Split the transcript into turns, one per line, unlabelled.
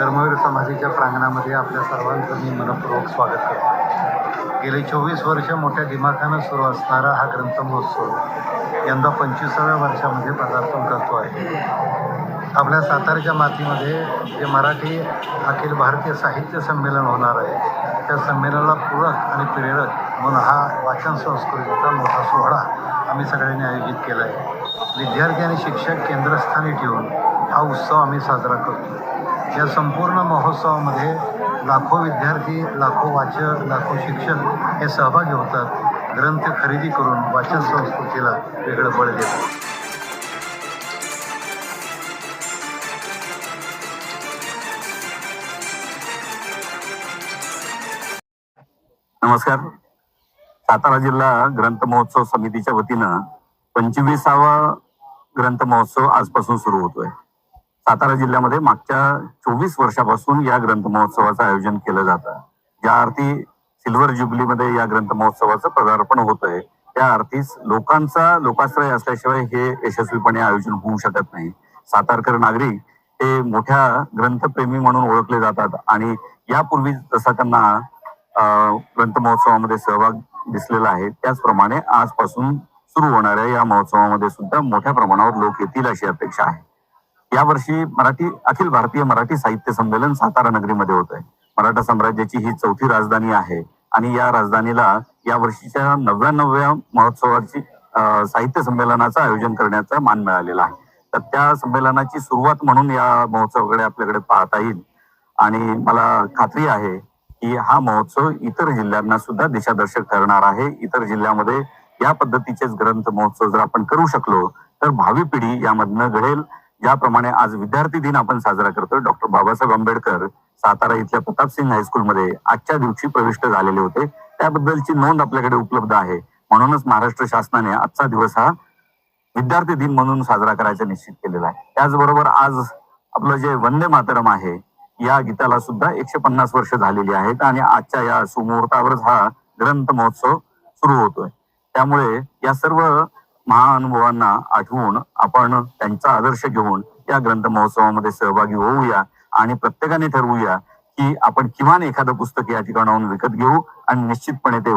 संसदेच्या प्रांगणामध्ये आपल्या सर्वांचं मी मनपूर्वक स्वागत करतो. गेली चोवीस वर्ष मोठ्या दिमाखानं सुरू असणारा हा ग्रंथ महोत्सव यंदा पंचवीसाव्या वर्षामध्ये पदार्पण करतो आहे. आपल्या सातारच्या मातीमध्ये जे मराठी अखिल भारतीय साहित्य संमेलन होणार आहे त्या संमेलनाला पूरक आणि प्रेरक म्हणून हा वाचन संस्कृतीचा मोठा सोहळा आम्ही सगळ्यांनी आयोजित केला आहे विद्यार्थी आणि शिक्षक केंद्रस्थानी ठेवून हा उत्सव आम्ही साजरा करतो. या संपूर्ण महोत्सवामध्ये लाखो विद्यार्थी लाखो वाचक लाखो शिक्षक हे सहभागी होतात. ग्रंथ खरेदी करून वाचन संस्कृतीला वेगळं बळ देतात.
नमस्कार. सातारा जिल्हा ग्रंथ महोत्सव समितीच्या वतीनं पंचवीसावा ग्रंथ महोत्सव आजपासून सुरू होतोय. सातारा जिल्ह्यामध्ये मागच्या चोवीस वर्षापासून या ग्रंथ महोत्सवाचं आयोजन केलं जातं ज्या अर्थी सिल्वर ज्युबलीमध्ये या ग्रंथ महोत्सवाचं पदार्पण होतंय त्या अर्थीच लोकांचा लोकाश्रय असल्याशिवाय हे यशस्वीपणे आयोजन होऊ शकत नाही. सातारकर नागरिक हे मोठ्या ग्रंथप्रेमी म्हणून ओळखले जातात आणि यापूर्वी जसा त्यांना ग्रंथ महोत्सवामध्ये सहभाग दिसलेला आहे त्याचप्रमाणे आजपासून सुरू होणाऱ्या या महोत्सवामध्ये सुद्धा मोठ्या प्रमाणावर लोक येतील अशी अपेक्षा आहे. यावर्षी मराठी अखिल भारतीय मराठी साहित्य संमेलन सातारा नगरीमध्ये होत आहे मराठा साम्राज्याची ही चौथी राजधानी आहे आणि या राजधानीला या वर्षीच्या नव्याण्णव्या महोत्सवाची साहित्य संमेलनाचं आयोजन करण्याचा मान मिळालेला आहे. तर त्या संमेलनाची सुरुवात म्हणून या महोत्सवाकडे आपल्याकडे पाहता येईल. आणि मला खात्री आहे की हा महोत्सव इतर जिल्ह्यांना सुद्धा दिशादर्शक ठरणार आहे. इतर जिल्ह्यामध्ये या पद्धतीचेच ग्रंथ महोत्सव जर आपण करू शकलो तर भावी पिढी यामधनं घडेल. ज्याप्रमाणे आज विद्यार्थी दिन आपण साजरा करतोय. डॉक्टर बाबासाहेब आंबेडकर सातारा इथल्या प्रतापसिंग हायस्कूलमध्ये आजच्या दिवशी प्रविष्ट झालेले होते. त्याबद्दलची नोंद आपल्याकडे उपलब्ध आहे. म्हणूनच महाराष्ट्र शासनाने आजचा दिवस हा विद्यार्थी दिन म्हणून साजरा करायचा निश्चित केलेला आहे. त्याचबरोबर आज आपलं जे वंदे मातरम आहे या गीताला सुद्धा एकशे पन्नास वर्ष झालेली आहेत आणि आजच्या या सुमुहूर्तावरच हा ग्रंथ महोत्सव सुरू होतोय. त्यामुळे या सर्व महाअनुभवांना आठवून आपण त्यांचा आदर्श घेऊन या ग्रंथ महोत्सवामध्ये सहभागी होऊया आणि प्रत्येकाने ठरवूया की आपण किमान एखादं पुस्तक या ठिकाणाहून विकत घेऊ आणि निश्चितपणे ते